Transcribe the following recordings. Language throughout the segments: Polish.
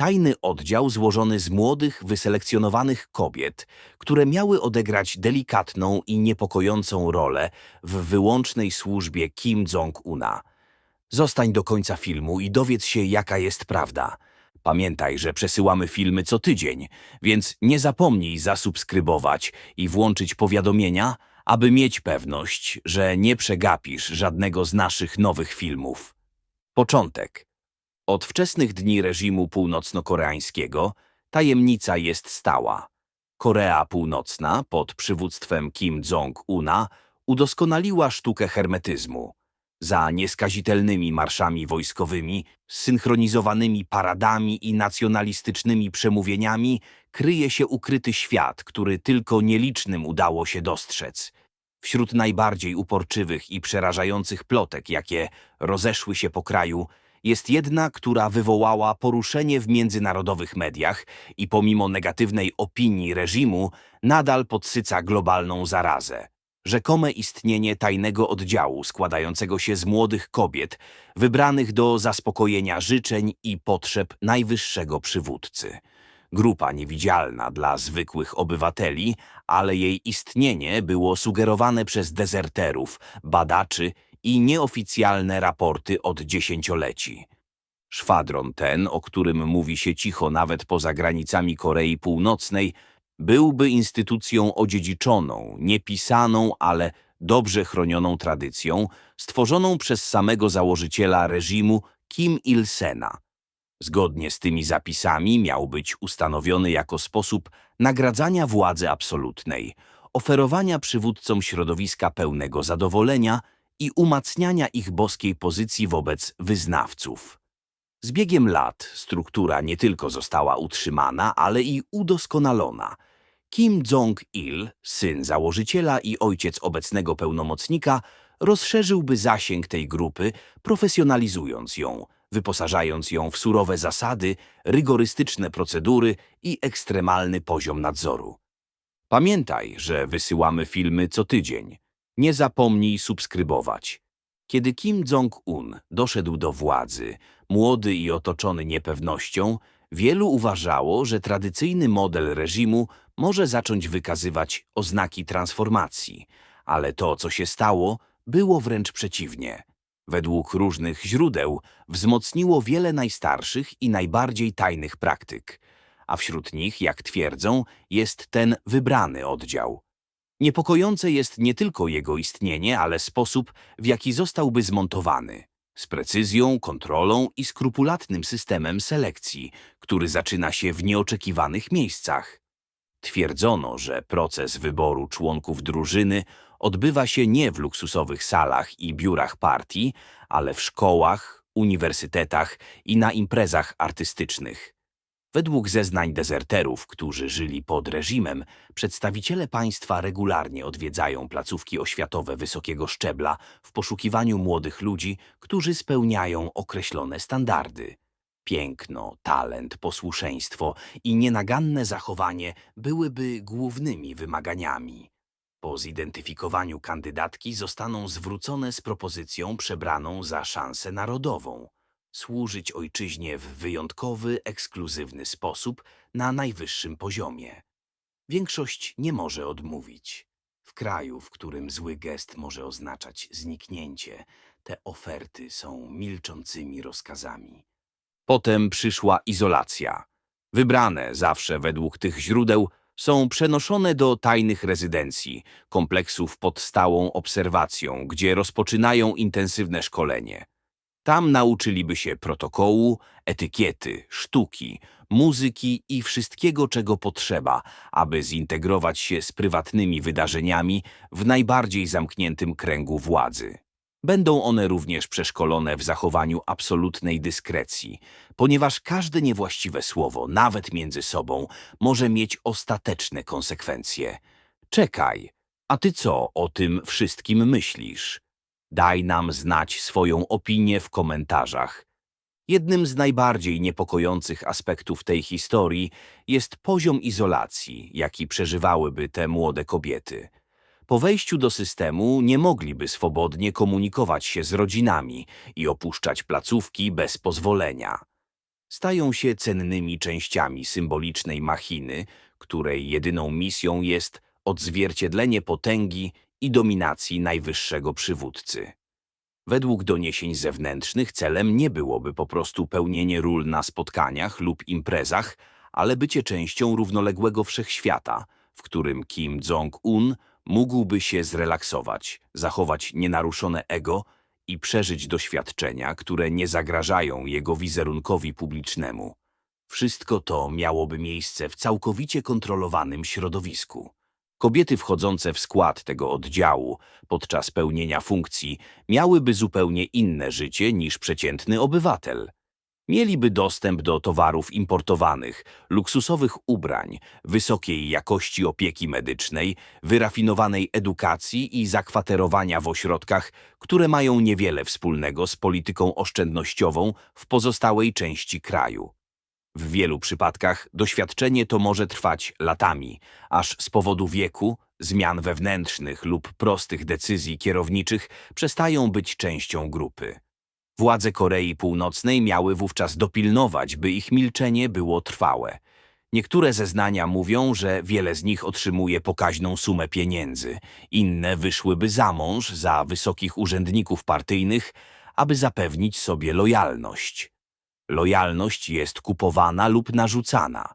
tajny oddział złożony z młodych, wyselekcjonowanych kobiet, które miały odegrać delikatną i niepokojącą rolę w wyłącznej służbie Kim Jong-una. Zostań do końca filmu i dowiedz się, jaka jest prawda. Pamiętaj, że przesyłamy filmy co tydzień, więc nie zapomnij zasubskrybować i włączyć powiadomienia, aby mieć pewność, że nie przegapisz żadnego z naszych nowych filmów. Początek. Od wczesnych dni reżimu północno-koreańskiego tajemnica jest stała. Korea Północna pod przywództwem Kim Jong-una udoskonaliła sztukę hermetyzmu. Za nieskazitelnymi marszami wojskowymi, synchronizowanymi paradami i nacjonalistycznymi przemówieniami kryje się ukryty świat, który tylko nielicznym udało się dostrzec. Wśród najbardziej uporczywych i przerażających plotek, jakie rozeszły się po kraju, jest jedna, która wywołała poruszenie w międzynarodowych mediach i pomimo negatywnej opinii reżimu nadal podsyca globalną zarazę. Rzekome istnienie tajnego oddziału składającego się z młodych kobiet wybranych do zaspokojenia życzeń i potrzeb najwyższego przywódcy. Grupa niewidzialna dla zwykłych obywateli, ale jej istnienie było sugerowane przez dezerterów, badaczy i nieoficjalne raporty od dziesięcioleci. Szwadron ten, o którym mówi się cicho nawet poza granicami Korei Północnej, byłby instytucją odziedziczoną, niepisaną, ale dobrze chronioną tradycją, stworzoną przez samego założyciela reżimu Kim Il-sena. Zgodnie z tymi zapisami miał być ustanowiony jako sposób nagradzania władzy absolutnej, oferowania przywódcom środowiska pełnego zadowolenia i umacniania ich boskiej pozycji wobec wyznawców. Z biegiem lat struktura nie tylko została utrzymana, ale i udoskonalona. Kim Jong-il, syn założyciela i ojciec obecnego pełnomocnika, rozszerzyłby zasięg tej grupy, profesjonalizując ją, wyposażając ją w surowe zasady, rygorystyczne procedury i ekstremalny poziom nadzoru. Pamiętaj, że wysyłamy filmy co tydzień. Nie zapomnij subskrybować. Kiedy Kim Jong-un doszedł do władzy, młody i otoczony niepewnością, wielu uważało, że tradycyjny model reżimu może zacząć wykazywać oznaki transformacji, ale to, co się stało, było wręcz przeciwnie. Według różnych źródeł wzmocniło wiele najstarszych i najbardziej tajnych praktyk, a wśród nich, jak twierdzą, jest ten wybrany oddział. Niepokojące jest nie tylko jego istnienie, ale sposób, w jaki zostałby zmontowany. Z precyzją, kontrolą i skrupulatnym systemem selekcji, który zaczyna się w nieoczekiwanych miejscach. Twierdzono, że proces wyboru członków drużyny odbywa się nie w luksusowych salach i biurach partii, ale w szkołach, uniwersytetach i na imprezach artystycznych. Według zeznań dezerterów, którzy żyli pod reżimem, przedstawiciele państwa regularnie odwiedzają placówki oświatowe wysokiego szczebla w poszukiwaniu młodych ludzi, którzy spełniają określone standardy. Piękno, talent, posłuszeństwo i nienaganne zachowanie byłyby głównymi wymaganiami. Po zidentyfikowaniu kandydatki zostaną zwrócone z propozycją przebraną za szansę narodową służyć ojczyźnie w wyjątkowy, ekskluzywny sposób na najwyższym poziomie. Większość nie może odmówić. W kraju, w którym zły gest może oznaczać zniknięcie, te oferty są milczącymi rozkazami. Potem przyszła izolacja. Wybrane zawsze według tych źródeł są przenoszone do tajnych rezydencji, kompleksów pod stałą obserwacją, gdzie rozpoczynają intensywne szkolenie. Tam nauczyliby się protokołu, etykiety, sztuki, muzyki i wszystkiego, czego potrzeba, aby zintegrować się z prywatnymi wydarzeniami w najbardziej zamkniętym kręgu władzy. Będą one również przeszkolone w zachowaniu absolutnej dyskrecji, ponieważ każde niewłaściwe słowo, nawet między sobą, może mieć ostateczne konsekwencje. Czekaj, a ty co o tym wszystkim myślisz? Daj nam znać swoją opinię w komentarzach. Jednym z najbardziej niepokojących aspektów tej historii jest poziom izolacji, jaki przeżywałyby te młode kobiety. Po wejściu do systemu nie mogliby swobodnie komunikować się z rodzinami i opuszczać placówki bez pozwolenia. stają się cennymi częściami symbolicznej machiny, której jedyną misją jest odzwierciedlenie potęgi i dominacji najwyższego przywódcy. Według doniesień zewnętrznych celem nie byłoby po prostu pełnienie ról na spotkaniach lub imprezach, ale bycie częścią równoległego wszechświata, w którym Kim Jong-un mógłby się zrelaksować, zachować nienaruszone ego i przeżyć doświadczenia, które nie zagrażają jego wizerunkowi publicznemu. Wszystko to miałoby miejsce w całkowicie kontrolowanym środowisku. Kobiety wchodzące w skład tego oddziału podczas pełnienia funkcji miałyby zupełnie inne życie niż przeciętny obywatel. Mieliby dostęp do towarów importowanych, luksusowych ubrań, wysokiej jakości opieki medycznej, wyrafinowanej edukacji i zakwaterowania w ośrodkach, które mają niewiele wspólnego z polityką oszczędnościową w pozostałej części kraju. W wielu przypadkach doświadczenie to może trwać latami, aż z powodu wieku, zmian wewnętrznych lub prostych decyzji kierowniczych przestają być częścią grupy. Władze Korei Północnej miały wówczas dopilnować, by ich milczenie było trwałe. Niektóre zeznania mówią, że wiele z nich otrzymuje pokaźną sumę pieniędzy, inne wyszłyby za mąż za wysokich urzędników partyjnych, aby zapewnić sobie lojalność. Lojalność jest kupowana lub narzucana.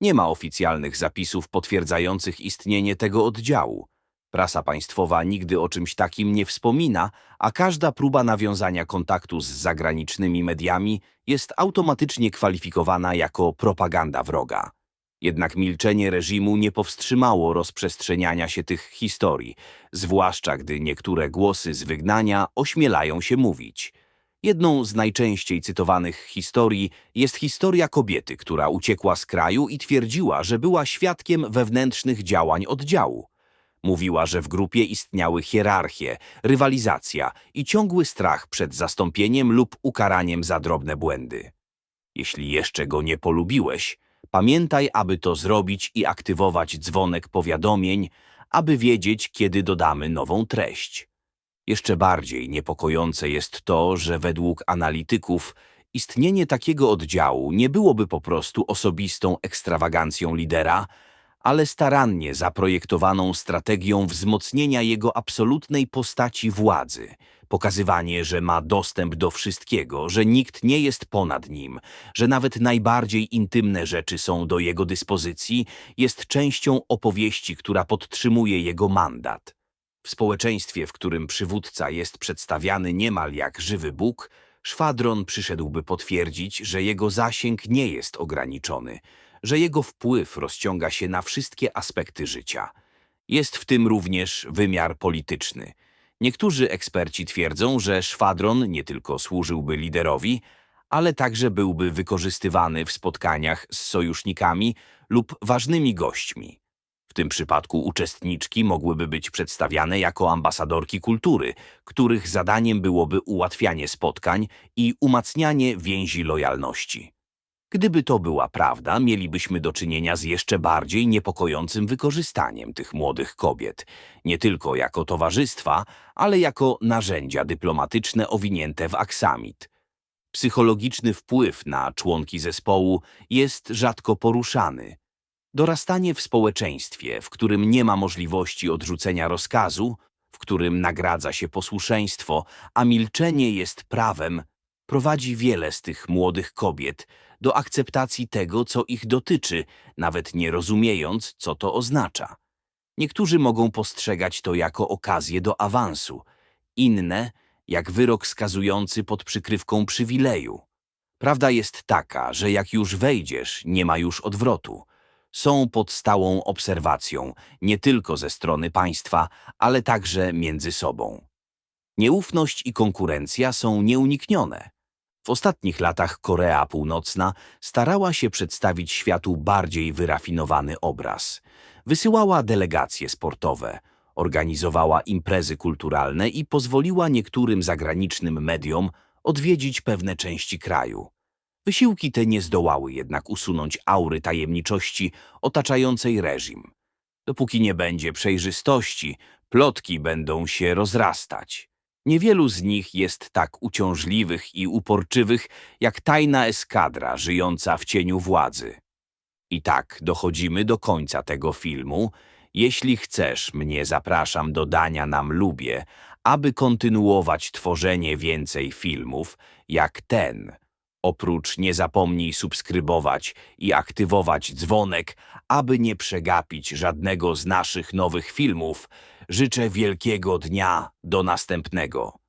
Nie ma oficjalnych zapisów potwierdzających istnienie tego oddziału. Prasa państwowa nigdy o czymś takim nie wspomina, a każda próba nawiązania kontaktu z zagranicznymi mediami jest automatycznie kwalifikowana jako propaganda wroga. Jednak milczenie reżimu nie powstrzymało rozprzestrzeniania się tych historii, zwłaszcza gdy niektóre głosy z wygnania ośmielają się mówić. Jedną z najczęściej cytowanych historii jest historia kobiety, która uciekła z kraju i twierdziła, że była świadkiem wewnętrznych działań oddziału. Mówiła, że w grupie istniały hierarchie, rywalizacja i ciągły strach przed zastąpieniem lub ukaraniem za drobne błędy. Jeśli jeszcze go nie polubiłeś, pamiętaj, aby to zrobić i aktywować dzwonek powiadomień, aby wiedzieć, kiedy dodamy nową treść. Jeszcze bardziej niepokojące jest to, że według analityków istnienie takiego oddziału nie byłoby po prostu osobistą ekstrawagancją lidera, ale starannie zaprojektowaną strategią wzmocnienia jego absolutnej postaci władzy, pokazywanie, że ma dostęp do wszystkiego, że nikt nie jest ponad nim, że nawet najbardziej intymne rzeczy są do jego dyspozycji, jest częścią opowieści, która podtrzymuje jego mandat. W społeczeństwie, w którym przywódca jest przedstawiany niemal jak żywy Bóg, szwadron przyszedłby potwierdzić, że jego zasięg nie jest ograniczony, że jego wpływ rozciąga się na wszystkie aspekty życia. Jest w tym również wymiar polityczny. Niektórzy eksperci twierdzą, że szwadron nie tylko służyłby liderowi, ale także byłby wykorzystywany w spotkaniach z sojusznikami lub ważnymi gośćmi. W tym przypadku uczestniczki mogłyby być przedstawiane jako ambasadorki kultury, których zadaniem byłoby ułatwianie spotkań i umacnianie więzi lojalności. Gdyby to była prawda, mielibyśmy do czynienia z jeszcze bardziej niepokojącym wykorzystaniem tych młodych kobiet, nie tylko jako towarzystwa, ale jako narzędzia dyplomatyczne owinięte w aksamit. Psychologiczny wpływ na członki zespołu jest rzadko poruszany. Dorastanie w społeczeństwie, w którym nie ma możliwości odrzucenia rozkazu, w którym nagradza się posłuszeństwo, a milczenie jest prawem, prowadzi wiele z tych młodych kobiet do akceptacji tego, co ich dotyczy, nawet nie rozumiejąc, co to oznacza. Niektórzy mogą postrzegać to jako okazję do awansu, inne jak wyrok skazujący pod przykrywką przywileju. Prawda jest taka, że jak już wejdziesz, nie ma już odwrotu. Są pod stałą obserwacją, nie tylko ze strony państwa, ale także między sobą. Nieufność i konkurencja są nieuniknione. W ostatnich latach Korea Północna starała się przedstawić światu bardziej wyrafinowany obraz. Wysyłała delegacje sportowe, organizowała imprezy kulturalne i pozwoliła niektórym zagranicznym mediom odwiedzić pewne części kraju. Wysiłki te nie zdołały jednak usunąć aury tajemniczości otaczającej reżim. Dopóki nie będzie przejrzystości, plotki będą się rozrastać. Niewielu z nich jest tak uciążliwych i uporczywych jak tajna eskadra żyjąca w cieniu władzy. I tak dochodzimy do końca tego filmu. Jeśli chcesz, mnie zapraszam do dania nam lubię, aby kontynuować tworzenie więcej filmów jak ten. Oprócz nie zapomnij subskrybować i aktywować dzwonek, aby nie przegapić żadnego z naszych nowych filmów. Życzę wielkiego dnia. Do następnego.